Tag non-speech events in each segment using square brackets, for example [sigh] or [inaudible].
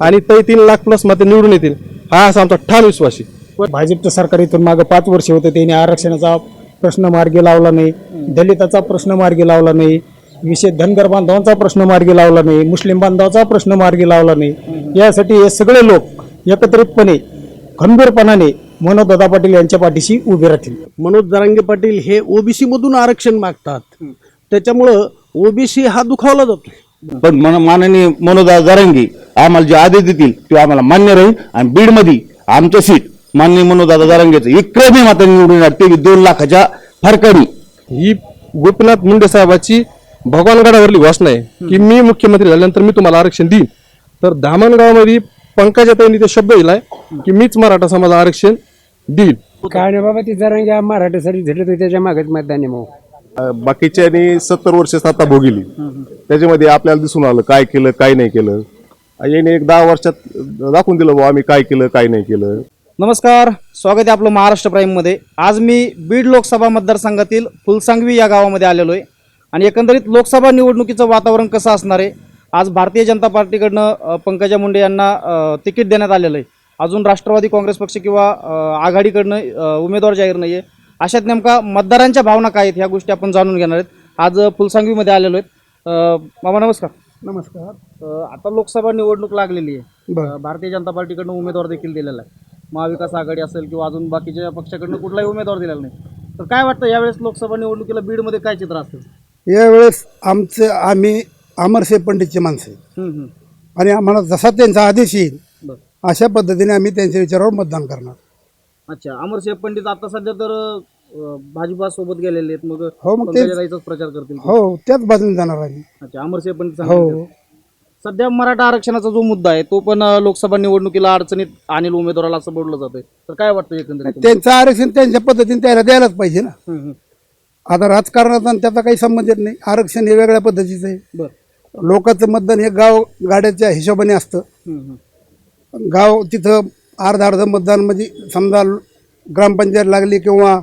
आणि ते तीन लाख प्लस मते निवडून येतील. हा असा आमचा ठाम विश्वास आहे. भाजपचं सरकार इथून मागं पाच वर्ष होतं त्यांनी आरक्षणाचा प्रश्न मार्गी लावला नाही दलिताचा प्रश्न मार्गी लावला नाही विशेष धनगर बांधवांचा प्रश्न मार्गी लावला नाही मुस्लिम बांधवाचा प्रश्न मार्गी लावला नाही. यासाठी हे सगळे लोक एकत्रितपणे खंबीरपणाने मनोज पाटील यांच्या पाठीशी उभे राहतील. मनोज जरांगे पाटील हे ओबीसी मधून आरक्षण मागतात. त्याच्यामुळं ओबीसी हा दुखावला जातो पण मन माननीय मनोदा जरांगी आम्हाला जे आदेश देतील ते आम्हाला मान्य राहील. आणि बीडमध्ये आमचं सीट माननीय मनोदादा जरांगेचं विक्रमी माता निवडून येणार. ते दोन लाखाच्या फरकाने. ही गोपीनाथ मुंडे साहेबाची भगवानगडावरली घोषणा आहे की मी मुख्यमंत्री झाल्यानंतर मी तुम्हाला आरक्षण देईन. तर धामणगावमध्ये पंकजाताईंनी ते शब्द दिलाय की मीच मराठा समाज आरक्षण देईल काय नाही बाबा ती जरा मराठीसाठी झटले तर त्याच्या मागेच मतदान आहे मग. बाकीच्यांनी सत्तर वर्ष सत्ता भोगिली. त्याच्यामध्ये आपल्याला दिसून आलं काय केलं काय नाही केलं. याने एक दहा वर्षात दाखवून दिलं बुवा आम्ही काय केलं काय नाही केलं. नमस्कार स्वागत आहे आपलं महाराष्ट्र प्राईममध्ये आज मी बीड लोकसभा मतदारसंघातील फुलसांगवी या गावामध्ये आलेलो आहे. आणि एकंदरीत लोकसभा निवडणुकीचं वातावरण कसं असणार आहे? आज भारतीय जनता पार्टीकडनं अ, पंकजा मुंडे यांना अ, तिकीट देण्यात आलेलं आहे. अजून राष्ट्रवादी काँग्रेस पक्ष किंवा अ, आघाडीकडनं अ, उमेदवार जाहीर नाही आहे. अशात नेमका मतदारांच्या भावना काय आहेत ह्या गोष्टी आपण जाणून घेणार आहेत. आज फुलसांगवीमध्ये आलेलो आहेत. अ, मामा नमस्कार. नमस्कार. अ, आता लोकसभा निवडणूक लागलेली आहे. बरं. अ, भारतीय जनता पार्टीकडनं उमेदवार देखील दिलेला आहे. महाविकास आघाडी असेल किंवा अजून बाकीच्या पक्षाकडनं कुठलाही उमेदवार दिलेला नाही. तर काय वाटतं यावेळेस लोकसभा निवडणुकीला बीडमध्ये काय चित्र असेल? यावेळेस आमचे आम्ही अमरसेठ पंडितचे माणसं आहे. हम्म, हम्म. आणि आम्हाला जसा त्यांचा आदेश येईल बरं. अशा पद्धतीने आम्ही त्यांच्या विचारावर मतदान करणार. अच्छा अमरसिंह पंडित आता सध्या तर अ, भाजपा सोबत गेलेले आहेत मग हो, मग पंकजाताईचाच प्रचार करतील हो त्याच बाजूने जाणार आम्ही अच्छा अमरसिंह पंडित हो. सांगितलं. सध्या मराठा आरक्षणाचा जो मुद्दा आहे तो पण अ, लोकसभा निवडणुकीला अडचणीत आणील उमेदवाराला असं बोललं जातंय. तर काय वाटतं एकंदरीत त्यांचं आरक्षण त्यांच्या पद्धतीने त्याला द्यायलाच पाहिजे ना. आता राजकारणाचा आणि त्याचा काही संबंध येत नाही. आरक्षण हे वेगळ्या पद्धतीचं आहे. बरं. लोकांचं मतदान हे गाव गाड्याच्या हिशोबाने असतं. गाव तिथं अर्ध अर्ध मतदान म्हणजे समजा ग्रामपंचायत लागली किंवा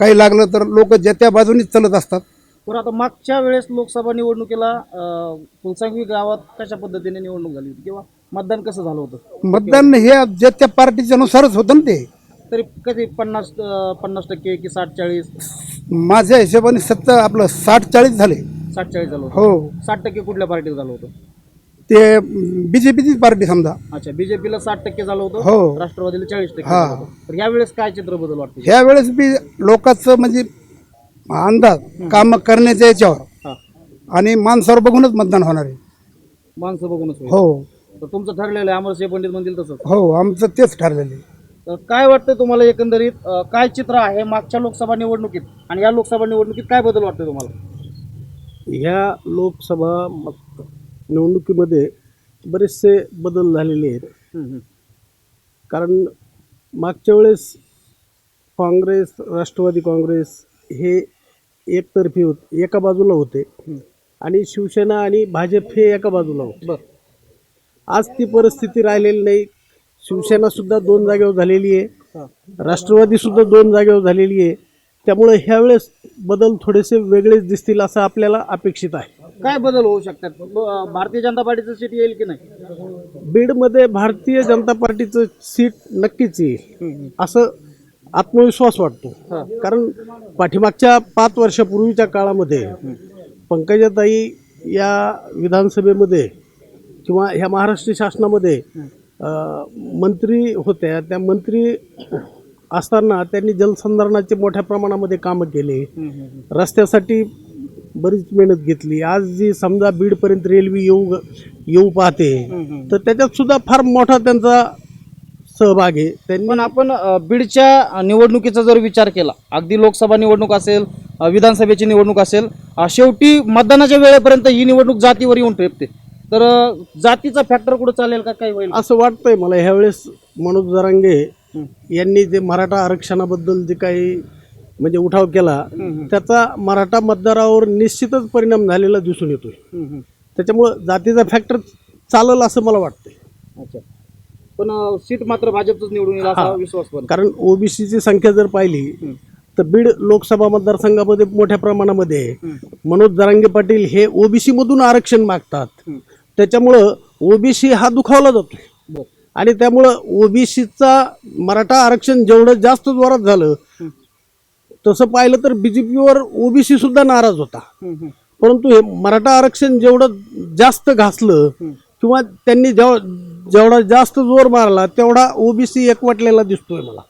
काही लागलं तर लोक ज्या त्या बाजूनीच चालत असतात. पण आता मागच्या वेळेस लोकसभा निवडणुकीला अ, फुलसांगवी गावात कशा पद्धतीने निवडणूक झाली होती? किंवा मतदान कसं झालं होतं? मतदान हे ज्या त्या पार्टीच्या नुसारच होतं ना ते. तरी कधी पन्नास अ, पन्नास टक्के की साठ चाळीस? माझ्या हिशोबाने सत्तर आपलं साठ चाळीस झाले. साठ चाळीस झालं होतं. हो. साठ टक्के कुठल्या पार्टीत झालं होतं? ते बीजेपीचीच पार्टी समजा. अच्छा बीजेपीला साठ टक्के झालं होतं हो. राष्ट्रवादीला चाळीस टक्के हा. झालं होतं. तर यावेळेस काय चित्र बदल वाटतं? ह्या वेळेस बी लोकांचं म्हणजे अंदाज काम करण्याच्या याच्यावर. हा. आणि माणसावर बघूनच मतदान होणार आहे. माणसं बघूनच होईल. हो. तर तुमचं ठरलेलं आहे अमरसिंह पंडित म्हणतील तसंच. हो आमचं तेच ठरलेलं आहे. तर काय वाटतं तुम्हाला एकंदरीत? अ, काय चित्र आहे मागच्या लोकसभा निवडणुकीत? आणि या लोकसभा निवडणुकीत काय बदल वाटतं तुम्हाला? ह्या लोकसभा म- निवडणुकीमध्ये बरेचसे बदल झालेले आहेत. कारण मागच्या वेळेस काँग्रेस राष्ट्रवादी काँग्रेस हे एकतर्फी होते एका बाजूला होते. आणि शिवसेना आणि भाजप हे एका बाजूला होते. बरं. आज ती परिस्थिती राहिलेली नाही. शिवसेना सुद्धा दोन जागेवर झालेली आहे. राष्ट्रवादी सुद्धा दोन जागेवर झालेली आहे. त्यामुळे ह्यावेळेस बदल थोडेसे वेगळेच दिसतील असं आपल्याला अपेक्षित आहे. काय बदल होऊ शकतात? ब- भारतीय जनता पार्टीचं सीट येईल की नाही? बीडमध्ये भारतीय जनता पार्टीचं सीट नक्कीच येईल. असं आत्मविश्वास वाटतो. कारण पाठीमागच्या पाच वर्षापूर्वीच्या काळामध्ये पंकजाताई या विधानसभेमध्ये किंवा ह्या महाराष्ट्र शासनामध्ये अं, मंत्री होत्या. त्या मंत्री असताना त्यांनी जलसंधारणाचे मोठ्या प्रमाणामध्ये कामं केले. रस्त्यासाठी बरीच मेहनत घेतली. आज जी समजा बीडपर्यंत रेल्वे येऊ येऊ पाहते तर त्याच्यात सुद्धा फार मोठा त्यांचा सहभाग आहे. त्यांनी पण आपण अ, बीडच्या निवडणुकीचा जर विचार केला अगदी लोकसभा निवडणूक असेल अ, विधानसभेची निवडणूक असेल अ, शेवटी मतदानाच्या वेळेपर्यंत ही निवडणूक जातीवर येऊन ठेपते. तर अ, जातीचा फॅक्टर कुठं चालेल का काय होईल? असं वाटतंय मला. ह्यावेळेस मनोज जरांगे यांनी जे मराठा आरक्षणाबद्दल जे काही म्हणजे उठाव केला त्याचा मराठा मतदारावर निश्चितच परिणाम झालेला दिसून येतोय. त्याच्यामुळं जातीचा फॅक्टर चालल असं मला वाटतंय. अच्छा. पण सीट मात्र भाजपच निवडून येईल असा विश्वास पण. कारण ओबीसीची संख्या जर पाहिली तर बीड लोकसभा मतदारसंघामध्ये मोठ्या प्रमाणामध्ये मनोज जरांगे पाटील हे ओबीसी मधून आरक्षण मागतात. त्याच्यामुळं ओबीसी हा दुखावला जातोय. आणि त्यामुळं ओबीसीचा मराठा आरक्षण जेवढं जास्त जोरात झालं तसं पाहिलं तर बीजेपीवर ओबीसी सुद्धा नाराज होता. परंतु हे मराठा आरक्षण जेवढं जास्त घासलं किंवा त्यांनी जेव जेवढा जास्त जोर मारला तेवढा ओबीसी एकवटलेला दिसतोय मला.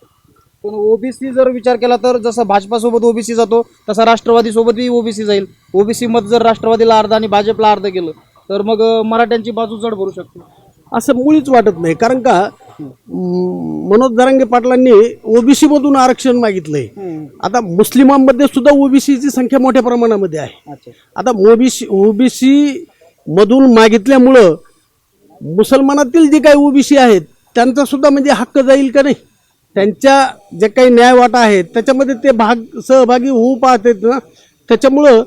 पण ओबीसी जर विचार केला तर जसं भाजपासोबत ओबीसी जातो तसा राष्ट्रवादी सोबतही ओबीसी जाईल. ओबीसी मत जर राष्ट्रवादीला अर्ध आणि भाजपला अर्ध केलं तर मग मराठ्यांची बाजू जड भरू शकते. असं मुळीच वाटत नाही. कारण का मनोज जरांगे पाटलांनी ओबीसी मधून आरक्षण मागितलंय. आता मुस्लिमांमध्ये सुद्धा ओबीसीची संख्या मोठ्या प्रमाणामध्ये आहे. आता ओबीसी ओबीसी मधून मागितल्यामुळं मुसलमानातील जे काही ओबीसी आहेत त्यांचा सुद्धा म्हणजे हक्क जाईल का नाही? त्यांच्या जे काही न्यायवाटा आहेत त्याच्यामध्ये ते भाग सहभागी होऊ पाहतात ना. त्याच्यामुळं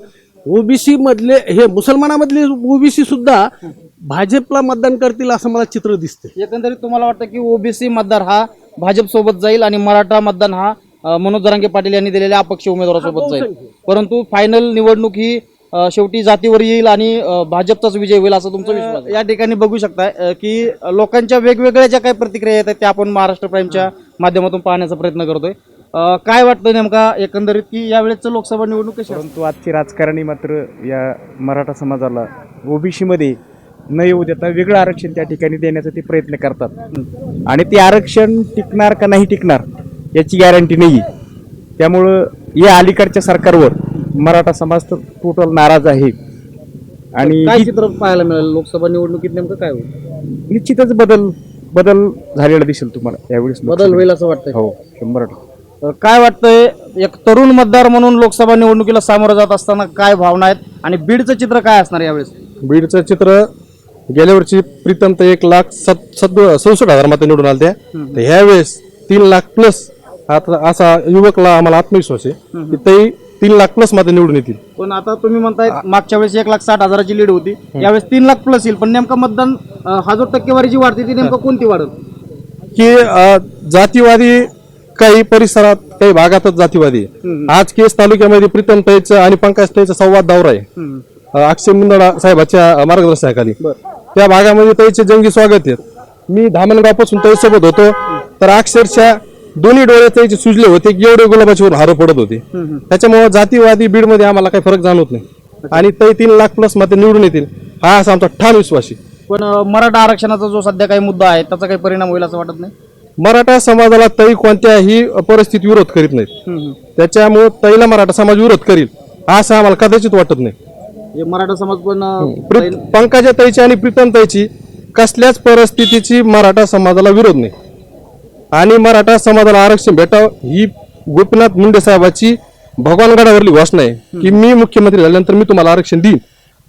ओबीसी मधले हे मुसलमानामधले ओबीसी सुद्धा भाजपला मतदान करतील असं मला चित्र दिसते एकंदरीत तुम्हाला वाटतं की ओबीसी मतदार हा भाजप सोबत जाईल आणि मराठा मतदान हा अं, मनोज जरांगे पाटील यांनी दिलेल्या अपक्ष उमेदवारासोबत जाईल. परंतु फायनल निवडणूक ही अं, शेवटी जातीवर येईल आणि अं, भाजपचाच विजय होईल असं तुमचा विश्वास आहे. या ठिकाणी बघू शकता अं, की लोकांच्या वेगवेगळ्या ज्या काही प्रतिक्रिया येतात त्या आपण महाराष्ट्र प्राईमच्या माध्यमातून पाहण्याचा प्रयत्न करतोय. अं, काय वाटतं नेमका एकंदरीत की यावेळेचं लोकसभा निवडणूक कशी? परंतु आजची राजकारणी मात्र या मराठा समाजाला ओबीसीमध्ये न येऊ देता वेगळं आरक्षण त्या ठिकाणी देण्याचा ते प्रयत्न करतात. आणि ते आरक्षण टिकणार का नाही टिकणार याची गॅरंटी नाही त्यामुळं या अलीकडच्या सरकारवर मराठा समाज तर टोटल नाराज आहे. आणि काय चित्र पाहायला मिळेल? लोकसभा निवडणुकीत नेमकं काय होईल? निश्चितच बदल बदल झालेला दिसेल तुम्हाला यावेळेस बदल होईल असं वाटतंय. हो शंभर टक्के. काय वाटतंय? एक तरुण मतदार म्हणून लोकसभा निवडणुकीला सामोरं जात असताना काय भावना आहेत? आणि बीडचं चित्र काय असणार यावेळेस? बीडचं चित्र गेल्या वर्षी प्रीतम तर एक लाख सत सद सदुसष्ट हजार मतं निवडून आल्या तर ह्यावेळेस तीन लाख प्लस आता असा युवकला आम्हाला आत्मविश्वास आहे. की ते तीन लाख प्लस मतं निवडून येतील. पण आता तुम्ही म्हणताय मागच्या वेळेस एक लाख साठ हजाराची लीड होती. यावेळेस तीन लाख प्लस येईल. पण नेमकं मतदान हा जो टक्केवारी जी वाढते ती नेमकं कोणती वाढत की जातीवादी काही परिसरात काही भागातच जातीवादी आहे. आज केस तालुक्यामध्ये प्रीतम ताईचं आणि पंकज ताईचा संवाद दौरा आहे. अ, अक्षय मुंदडा साहेबाच्या मार्गदर्शनाखाली. त्या भागामध्ये ताईचे जंगी स्वागत आहेत मी धामणगावपासून ताई सोबत होतो तर अक्षरशः दोन्ही डोळे ताईचे सुजले होते की एवढे गुलाबाची वरून हारो पडत होते. त्याच्यामुळे जातीवादी बीडमध्ये आम्हाला काही फरक जाणवत नाही. आणि ताई तीन लाख प्लसमध्ये निवडून येतील हा असा आमचा ठाम विश्वास आहे. पण अं, मराठा आरक्षणाचा जो सध्या काही मुद्दा आहे त्याचा काही परिणाम होईल असं वाटत नाही? मराठा समाजाला तै कोणत्याही परिस्थितीत विरोध करीत नाहीत. त्याच्यामुळे तैला मराठा समाज विरोध करील असं आम्हाला कदाचित वाटत नाही. मराठा समाज पण पंकजा ताईची आणि प्रीतम ताईची कसल्याच परिस्थितीची मराठा समाजाला विरोध नाही. आणि मराठा समाजाला आरक्षण भेटावं ही गोपीनाथ मुंडे साहेबाची भगवानगडावरली घोषणा आहे की मी मुख्यमंत्री झाल्यानंतर मी तुम्हाला आरक्षण देईन.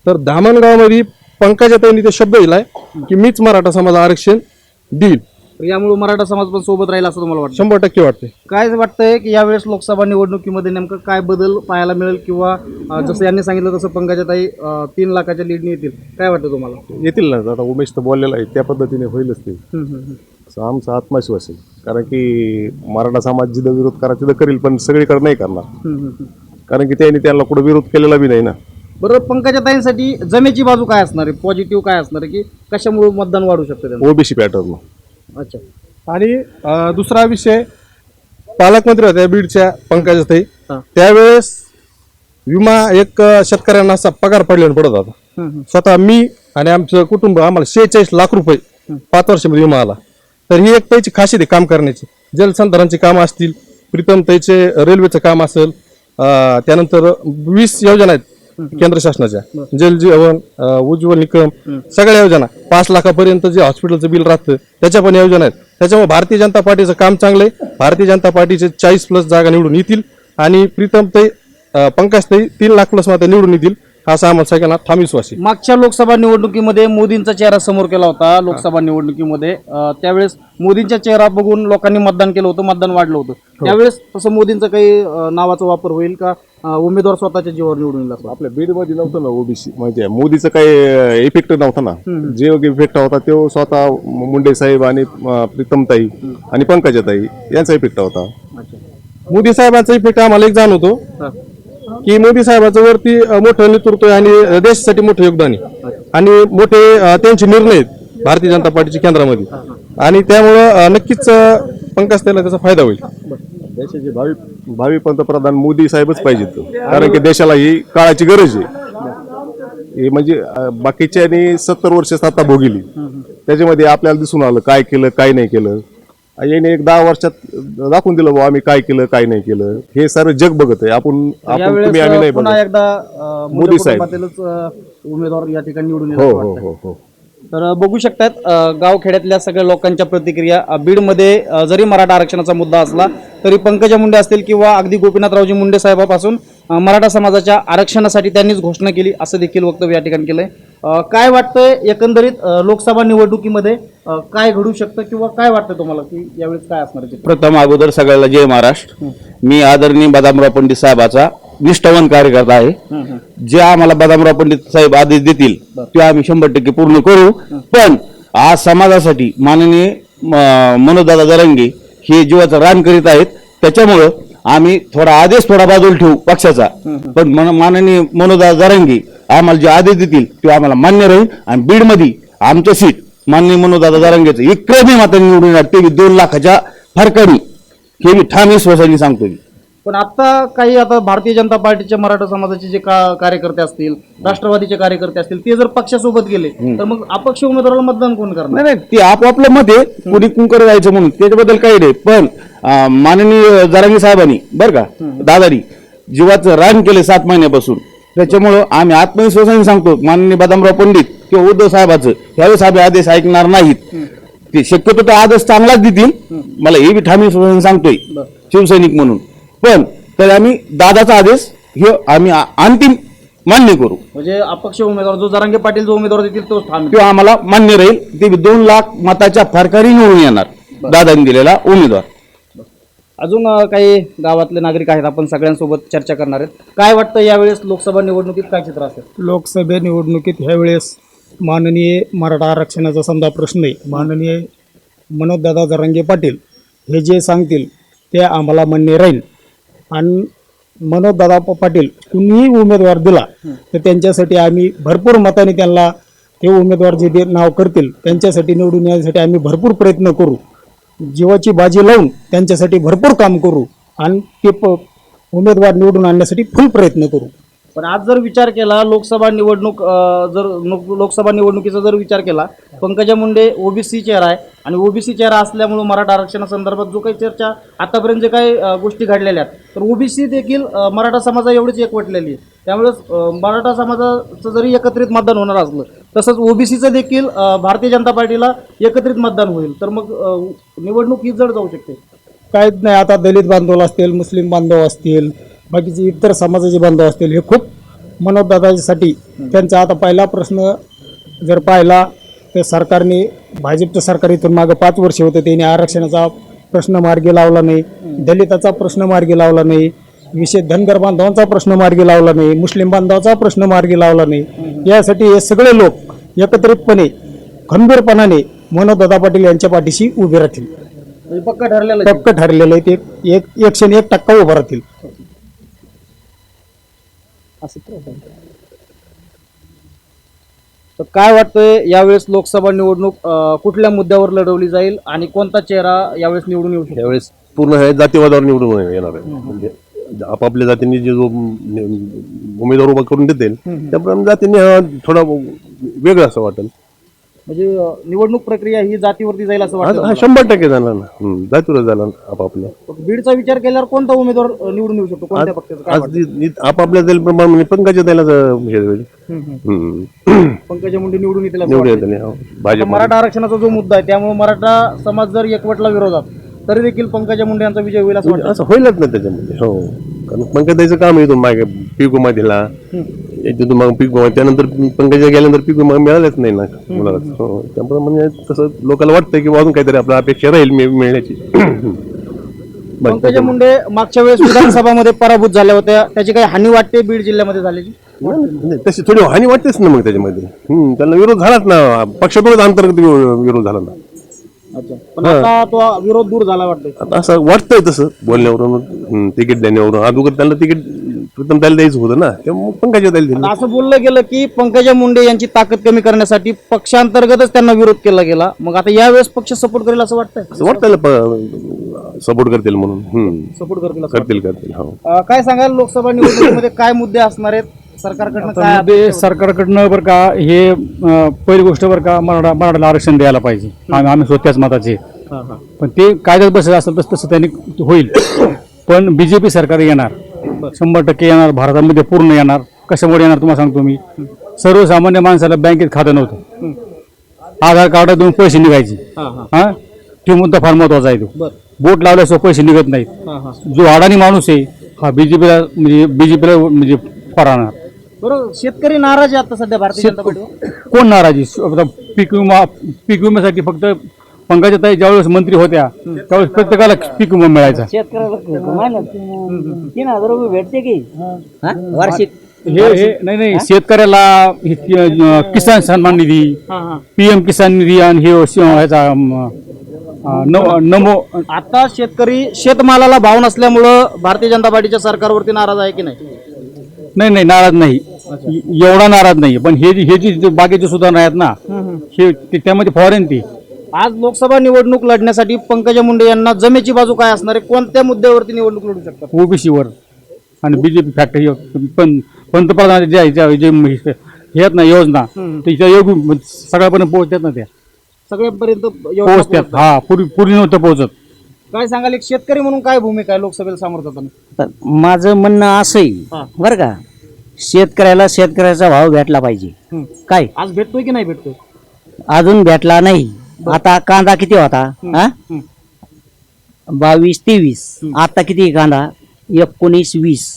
तर धामणगावमध्ये पंकजा ताईंनी ते शब्द दिलाय की मीच मराठा समाजाला आरक्षण देईल तर यामुळे मराठा समाज पण सोबत राहील असं तुम्हाला वाटतं? शंभर टक्के वाटते काय वाटतंय की यावेळेस लोकसभा निवडणुकीमध्ये नेमकं काय बदल पाहायला मिळेल किंवा अं, जसं यांनी सांगितलं तसं पंकजाताई अं, तीन लाखाच्या लीडने येतील. काय वाटतं तुम्हाला? येतील ना. आता उमेश तर बोललेला आहे. त्या पद्धतीने होईलच ते. असं आमचा आत्मविश्वास आहे. कारण की मराठा समाज जिथं विरोध करा तिथं करील पण सगळीकडे नाही करणार. कारण की त्यांनी त्यांना कुठं विरोध केलेला बी नाही ना. बरं पंकजाताईंसाठी जमेची बाजू काय असणार आहे? पॉझिटिव्ह काय असणार आहे? की कशामुळे मतदान वाढू शकतं त्यांचं? OBC pattern. अच्छा. आणि अं, दुसरा विषय पालकमंत्री होत्या बीडच्या पंकजाताई हा. त्यावेळेस विमा एक अं, शेतकऱ्यांना असा पगार पडल्याने पडत होता. स्वतः मी आणि आमचं कुटुंब आम्हाला शेहेचाळीस लाख रुपये पाच वर्षामध्ये विमा आला. तर ही एक त्याची खासियत आहे काम करण्याची. जलसंधारणची कामं असतील प्रीतम त्याचे रेल्वेचं काम असेल अं, त्यानंतर वीस योजना आहेत. केंद्र शासनाच्या. जल जीवन उज्ज्वल निकम सगळ्या योजना. पाच लाखापर्यंत जे हॉस्पिटलचं बिल राहतं त्याच्या पण योजना आहेत. त्याच्यामुळे भारतीय जनता पार्टीचं काम चांगलं आहे भारतीय जनता पार्टीचे चाळीस प्लस जागा निवडून येतील. आणि प्रीतम ते पंकज ते तीन लाख प्लस मात्र निवडून येतील. असा आम्हाला सगळ्यांना ठाम विश्वास आहे. मागच्या लोकसभा निवडणुकीमध्ये मोदींचा चेहरा समोर केला होता लोकसभा निवडणुकीमध्ये. त्यावेळेस मोदींचा चेहरा बघून लोकांनी मतदान केलं होतं मतदान वाढलं होतं. त्यावेळेस तसं मोदींचा काही नावाचा वापर होईल का? उमेदवार स्वतःच्या जीवावर निवडून येईल असं आपल्या बीडमध्ये नव्हतं ना ओबीसी माहिती आहे. मोदीचं काही इफेक्ट नव्हता ना. जे इफेक्ट होता तो स्वतः मुंडे साहेब आणि प्रीतमताई आणि पंकजाताई यांचा इफेक्ट होता. मोदी साहेबांचा इफेक्ट आम्हाला एक जाणवतो. की मोदी साहेबांचं वरती मोठं नेतृत्व आहे आणि देशासाठी मोठं योगदान आहे. आणि मोठे त्यांचे निर्णय भारतीय जनता पार्टीच्या केंद्रामध्ये. आणि त्यामुळं नक्कीच पंकज त्याला त्याचा फायदा होईल. देशाचे भावी भावी पंतप्रधान मोदी साहेबच पाहिजेत. कारण की देशाला ही काळाची गरज आहे. हे म्हणजे बाकीच्यांनी सत्तर वर्ष सत्ता भोगिली. त्याच्यामध्ये आपल्याला दिसून आलं काय केलं काय नाही केलं. याने एक दहा वर्षात दाखवून दिलं बुवा आम्ही काय केलं काय नाही केलं. हे सारं जग बघत आहे. आपण आपण तुम्ही आम्ही नाही बघत. एकदा मोदी साहेब. उमेदवार या ठिकाणी निवडून हो हो वाटतंय. हो हो. तर बघू शकतात गावखेड्यातल्या सगळ्या लोकांच्या प्रतिक्रिया. बीडमध्ये जरी मराठा आरक्षणाचा मुद्दा असला तरी पंकजा मुंडे असतील किंवा अगदी गोपीनाथरावजी मुंडे साहेबापासून मराठा समाजाच्या आरक्षणासाठी त्यांनीच घोषणा केली असं देखील वक्तव्य या ठिकाणी केलंय. अ, काय वाटतंय एकंदरीत लोकसभा निवडणुकीमध्ये काय घडू शकतं किंवा काय वाटतं तुम्हाला की यावेळेस काय असणार आहे? प्रथम अगोदर सगळ्याला जय महाराष्ट्र. मी आदरणीय बदामराव पंडित साहेबाचा निष्ठावान कार्यकर्ता आहे. जे आम्हाला बदामराव पंडित साहेब आदेश देतील ते आम्ही शंभर टक्के पूर्ण करू. पण आज समाजासाठी माननीय म- मनोजदादा जरंगे हे जीवाचं रान करीत आहेत. त्याच्यामुळं आम्ही थोडा आदेश थोडा बाजूला ठेवू पक्षाचा. पण मन- माननीय मनोजदादा जरंगे आम्हाला जे आदेश देतील ते आम्हाला मान्य राहील. आणि बीडमध्ये आमचं सीट माननीय मनोजदादा जरंगेचं विक्रमी मातांनी निवडून येणार ते दोन लाखाच्या फरकाने. हे मी ठाम विश्वासाने सांगतो मी. पण आता काही आता भारतीय जनता पार्टीचे मराठा समाजाचे जे का कार्यकर्ते असतील राष्ट्रवादीचे कार्यकर्ते असतील ते जर पक्षासोबत गेले तर मग अपक्ष उमेदवाराला मतदान कोण करणार? नाही नाही ते आपापलं मत आहे कुणी कुंकर जायचं म्हणून त्याच्याबद्दल काही नाही. पण अं, माननीय जरांगी साहेबांनी बरं का दादानी जीवाचं रान केले सात महिन्यापासून. त्याच्यामुळं आम्ही आत्मविश्वासाने सांगतो माननीय बदामराव पंडित किंवा उद्धव साहेबाचं ह्यावेळेस आम्ही आदेश ऐकणार नाहीत. ते शक्यतो तो आदेश चांगलाच देतील. मला हे बी ठाम सांगतोय शिवसैनिक म्हणून. पण तरी आम्ही दादाचा आदेश हे आम्ही आ- अंतिम मान्य करू. म्हणजे अपक्ष उमेदवार जो जरांगे पाटील जो उमेदवार देतील तोच ठाम किंवा आम्हाला मान्य राहील ते दोन लाख मताच्या फरकाने निवडून येणार दादांनी दिलेला उमेदवार. अजून अं, काही गावातले नागरिक आहेत आपण सगळ्यांसोबत चर्चा करणार आहेत. काय वाटतं यावेळेस लोकसभा निवडणुकीत काय चित्र असेल? लोकसभा निवडणुकीत ह्यावेळेस माननीय मराठा आरक्षणाचा समजा प्रश्न आहे. माननीय मनोजदादा जरांगे पाटील हे जे सांगतील ते आम्हाला मान्य राहील. आणि मनोज दादा पाटील कुणीही उमेदवार दिला तर त्यांच्यासाठी आम्ही भरपूर मताने त्यांना ते उमेदवार जे दे- नाव करतील त्यांच्यासाठी निवडून येण्यासाठी आम्ही भरपूर प्रयत्न करू. जीवाची बाजी लावून त्यांच्यासाठी भरपूर काम करू आणि ते प उमेदवार निवडून आणण्यासाठी फुल प्रयत्न करू. पण आज जर विचार केला लोकसभा निवडणूक जर नो- लोकसभा निवडणुकीचा जर विचार केला पंकजा मुंडे ओबीसी चेहरा आहे. आणि ओबीसी चेहरा असल्यामुळं मराठा आरक्षणासंदर्भात जो काही चर्चा आतापर्यंत जे काही गोष्टी घडलेल्या आहेत तर ओबीसी देखील मराठा समाजा एवढीच एकवटलेली आहे. त्यामुळे मराठा समाजाचं जरी एकत्रित मतदान होणार असलं तसंच ओबीसीचं देखील भारतीय जनता पार्टीला एकत्रित मतदान होईल. तर मग निवडणूक ही जड जाऊ शकते. काहीच नाही. आता दलित बांधव असतील मुस्लिम बांधव असतील बाकीचे इतर समाजाचे बांधव असतील हे खूप मनोदादासाठी त्यांचा आता पहिला प्रश्न जर पाहिला तर सरकारने भाजपचं सरकार इथून मागं पाच वर्ष होतं त्यांनी आरक्षणाचा प्रश्न मार्गी लावला नाही दलिताचा प्रश्न मार्गी लावला नाही विशेष धनगर बांधवांचा प्रश्न मार्गी लावला नाही मुस्लिम बांधवाचा प्रश्न मार्गी लावला नाही. यासाठी हे सगळे लोक एकत्रितपणे खंबीरपणाने मनोदादा पाटील यांच्या पाठीशी उभे राहतील. म्हणजे पक्का ठरलेलं आहे. पक्क ठरलेलं आहे ते. एक एकशे एक टक्का उभं राहतील. तर काय वाटतंय यावेळेस लोकसभा निवडणूक अं, कुठल्या मुद्द्यावर लढवली जाईल आणि कोणता चेहरा यावेळेस निवडून येऊ शकतो? यावेळेस पूर्ण हे जातीवादावर निवडून येणार आहे. म्हणजे आपापल्या जातींनी जे जो नि- उमेदवार उभा करून देतील त्याप्रमाणे जातींनी हा थोडा वेगळं असं वाटेल. म्हणजे निवडणूक प्रक्रिया ही जातीवरती जाईल असं वाटतं हा. शंभर टक्के जाणार ना हम्म, जातीवर जाणार आपापल्या बीडचा विचार केल्यावर कोणता उमेदवार अं, निवडून येऊ शकतो कोणत्या पक्षाचा काय आज जी- जी आपापल्या जाईल प्रमाणे म्हणजे पंकजा द्यायला हे होईल हम्म. वाटतं? [clears throat] पंकजा मुंडे निवडून येतील असं निवडून वाटतं. येते हो. भाजप मराठा आरक्षणाचा जो मुद्दा आहे त्यामुळे मराठा समाज जर एकवटला विरोधात तरी देखील पंकजा मुंडे यांचा विजय होईल असं वाटतं असं होईलच ना त्याच्यामध्ये हो कारण पंकजाचं काम आहे इथून मागे पीक विमा दिला तिथून मग पीक विमा त्यानंतर पंकजा गेल्यानंतर पीक विमा मिळालेच नाही ना मुलाला. हो त्यामुळे म्हणजे तसं लोकांना वाटतं की अजून काहीतरी आपल्या अपेक्षा राहील मिळ- मिळण्याची. बाकी [coughs] पंकजा मुंडे मागच्या वेळेस विधानसभामध्ये पराभूत झाल्या होत्या. त्याची काही हानी वाटते बीड जिल्ह्यामध्ये नाही, तशी थोडी हानी वाटतेच ना मग त्याच्यामध्ये. हम्म, त्यांना विरोध झालाच ना. पक्षातूनच अंतर्गत विरो- विरोध झाला ना. अच्छा. पण आता तो विरोध दूर झाला वाटतंय. आता असं वाटतंय तसं. बोलण्यावरून तिकीट देण्यावरून. अगोदर त्यांना तिकीट प्रीतम त्याला द्यायचं होतं ना. ते मग पंकजा त्याला दिलं. असं बोललं गेलं की पंकजा मुंडे यांची ताकद कमी करण्यासाठी पक्षांतर्गतच त्यांना विरोध केला गेला. मग आता यावेळेस पक्ष सपोर्ट करेल असं वाटतंय? असं वाटतं सपोर्ट करतील म्हणून. हम्म. सपोर्ट करतील असं करतील करतील हो. अं, काय सांगाल लोकसभा निवडणुकीमध्ये काय मुद्दे असणार आहेत? सरकारकडनं काय सरकारकडनं बरं का हे अं, पहिली गोष्ट बरं का मराठा मराठाला आरक्षण द्यायला पाहिजे. आम्ही आम्ही स्वतःच मताचे. पण ते कायद्यात बसत असेल तसं तसं त्यांनी होईल. पण बीजेपी सरकार येणार. शंभर टक्के येणार भारतामध्ये पूर्ण येणार. कशामुळे येणार तुम्हाला सांगतो मी? सर्वसामान्य माणसाला बँकेत खातं नव्हतं. आधार कार्ड देऊन पैसे निघायचे. हा तो मुद्दा फार महत्त्वाचा आहे तो. बोट लावल्याशिवाय पैसे निघत नाहीत. जो अडाणी माणूस आहे हा बीजेपीला म्हणजे बीजेपीला म्हणजे फराणार बरोबर. शेतकरी नाराज आहे आता सध्या भारतीय जनता पार्टीवर. कोण नाराजी आता पीक विमा पीक विम्यासाठी फक्त पंकजाताई ज्यावेळेस मंत्री होत्या त्यावेळेस प्रत्येकाला पीक विमा मिळायचा. वार्षिक? हे हे नाही नाही. शेतकऱ्याला हे कि- अं, किसान सन्मान निधी पीएम किसान निधी आणि हे श- ह्याचा अं, अं, न- नमो आता शेतकरी शेतमालाला भाव नसल्यामुळं भारतीय जनता पार्टीच्या सरकारवरती नाराज आहे की नाही? नाही नाही. नाराज नाही. एवढा नाराज नाही पण हे जी- हे जी जे बाकीचे सुधारणा आहेत ना हे ते- त्यामध्ये फॉरेन ती. आज लोकसभा निवडणूक लढण्यासाठी पंकजा मुंडे यांना जमेची बाजू काय असणार आहे? कोणत्या मुद्द्यावरती निवडणूक लढू शकतात? ओबीसीवर. आणि बीजेपी फॅक्टरी पण पंतप्रधान जे आहे ज्या- जे हे आहेत ना योजना त्याच्या योग्य सगळ्यापर्यंत पोहोचतात ना त्या. सगळ्यांपर्यंत योजना पोहोचतात. पोहोचतात. हा पूर्वी पूर्वी नव्हतं पोहोचत. काय सांगाल एक शेतकरी म्हणून काय भूमिका आहे लोकसभेला समोर जाताना? माझं म्हणणं असं आहे बरं का? शेतकऱ्याला शेतकऱ्याचा भाव भेटला पाहिजे. काय? आज भेटतोय की नाही भेटतोय? अजून भेटला नाही. आता कांदा किती होता? हा. बावीस तेवीस. आता किती कांदा? एकोणीस वीस.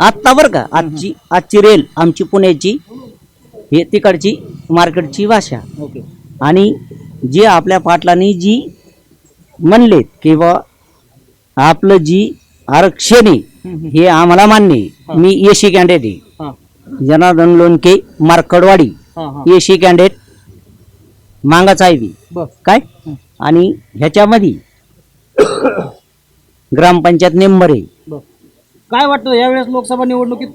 आत्ता बरं का? आजची आजची रेल आमची पुण्याची हे तिकडची मार्केटची भाषा. आणि जे आपल्या पाटलांनी जी म्हणलेत की बा आपलं जी आरक्षण आहे हे आम्हाला मान्य आहे. मी एसी कॅन्डिडेट हा. आहे जनार्दन लोणके मार्कडवाडी हा हा. एसी कॅन्डिडेट मागाच आहे बर काय? आणि ह्याच्यामध्ये ग्रामपंचायत मेंबर आहे. बर काय वाटतं यावेळेस लोकसभा निवडणुकीत?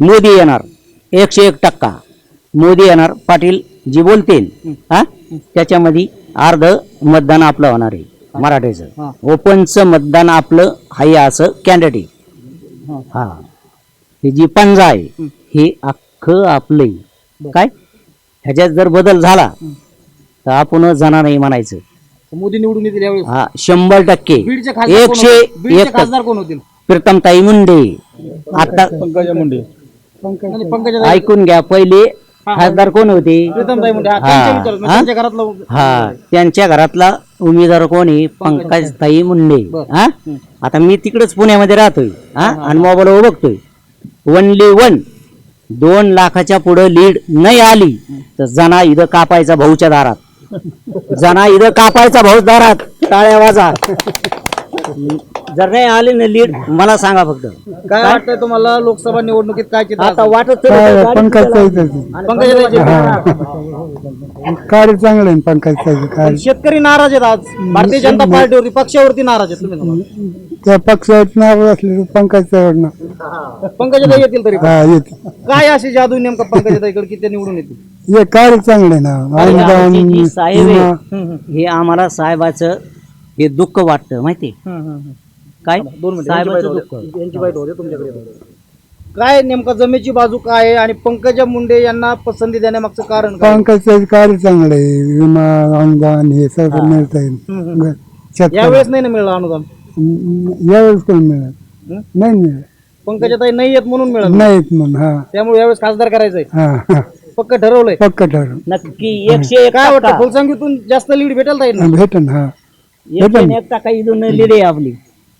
मोदी येणार एकशे एक टक्का. मोदी येणार पाटील जी बोलतील हा? त्याच्यामध्ये अर्ध मतदान आपलं होणार आहे हा. मराठीचं. ओपनचं मतदान आपलं हाय असं कॅन्डिडेट हा. हे जी पंजा आहे हे अख्खं आपलं आहे. काय? ह्याच्यात जर बदल झाला तर आपण जाणार नाही म्हणायचं मोदी निवडून येतील यावेळेस? हा शंभर टक्के. बीडचे खासदार कोण एकशे होतील? बीडचे एक खासदार कोण होतील? प्रीतमताई मुंडे. आता पंकजा मुंडे. आणि पंकजा ऐकून घ्या पहिले खासदार कोण होते? प्रीतमताई मुंडे. हा, हा, त्यांच्या विचारात, म्हणजे हा? त्यांच्या घरातलं हा त्यांच्या घरातला उमेदवार कोण आहे? पंकज ताई मुंडे. हा? आता मी तिकडेच पुण्यामध्ये राहतोय. हा? आणि मोबाईलवर बघतोय. वनली वन दोन लाखाच्या पुढे लीड नाही आली तर जना इथं कापायचा भाऊच्या दारात. जना इथं कापायचा भाऊ दारात. टाळ्या वाजा. जर नाही आली ना लीड मला सांगा फक्त. काय वाटतंय तुम्हाला लोकसभा निवडणुकीत काय चित्र आता असेल? वाटत पंकजाताईचे कार्य चांगलं आहे पंकज पण शेतकरी नाराज आहेत आज. भारतीय जनता पार्टीवरती पक्षावरती नाराज आहेत तुम्ही. त्या पक्षात नाव असले पंकज पंकजाताई येतील तरी. हा येते काय अशी जादू नेमका पंकजाताईकडे की ते निवडून येतील? हे कार्य चांगलं आहे ना. आमचे जी साहेब आहे हे आम्हाला साहेबाचं हे दुःख वाटतं माहिती काय? दोन मिनिटं, यांची साहेबाचं बाईट दुःख होऊ द्या. यांची बाईट होऊ द्या, तुमच्याकडे येऊ द्या. काय नेमका जमेची बाजू काय आहे आणि पंकजा मुंडे यांना पसंती देण्यामागचं कारण काय? पंकजचं कार्य चांगलं आहे. विमा अनुदान हे सगळं मिळत आहे यावेळेस नाही ना मिळालं अनुदान? यावेळेस पण मिळत नाही मिळत पंकजाताई नाही येत म्हणून मिळालं. नाहीत म्हणून हा. त्यामुळे यावेळेस खासदार करायचंय. हा हा. पक्क ठरवलंय. पक्क ठरव नक्की एकशे एक काय वाटतं. फुलसंगीतून जास्त लीड भेटेल ताई ना भेटन हा. एकशे एक इथून लिडी आहे आपली.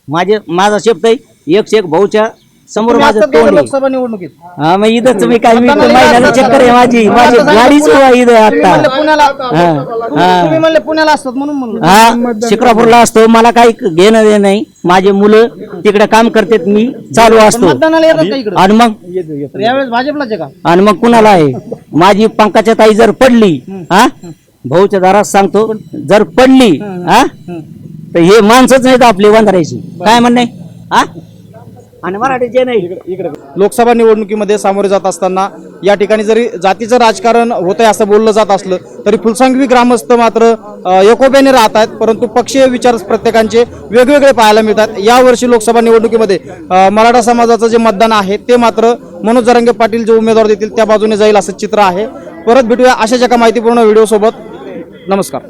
माझे माझा शब्द आहे एकशे एक भाऊच्या समोर तुम्ही माझं असतात का तोंड आहे. लोकसभा निवडणुकीत. हा मग इथंच मी काय मी महिन्याला चक्कर आहे माझी. माझी गाडीच उभा आहे इथं तुम्ही म्हणले आता पुण्याला हा. तुम्ही म्हणले पुण्याला असतात म्हणून म्हणलं. हा शिक्रापूरला असतो. मला काही घेणं देणं नाही. माझे मुलं तिकडे काम करतात मी चालू असतो. मतदानाला येतात का इकडे? आणि मग? तर यावेळेस भाजपलाच आहे का? आणि मग कुणाला आहे? माझी पंकाच्या ताई जर पडली हा? भाऊच्या दारात सांगतो जर पडली हा? तर हे माणसंच नाहीत आपली वंधारायची काय म्हणणे? हा? आणि मराठीचे नाही. लोकसभा निवडणुकीमध्ये सामोरे जात असताना या ठिकाणी जरी जातीचं राजकारण होत आहे असं बोललं जात असलं तरी फुलसांगवी ग्रामस्थ मात्र एकोप्याने राहत आहेत परंतु पक्षीय विचार प्रत्येकांचे वेगवेगळे पाहायला मिळतात. यावर्षी लोकसभा निवडणुकीमध्ये मराठा समाजाचं जे मतदान आहे ते मात्र मनोज जरांगे पाटील जे उमेदवार देतील त्या बाजूने जाईल असं चित्र आहे. परत भेटूया अशाच एका माहितीपूर्ण व्हिडिओ सोबत नमस्कार.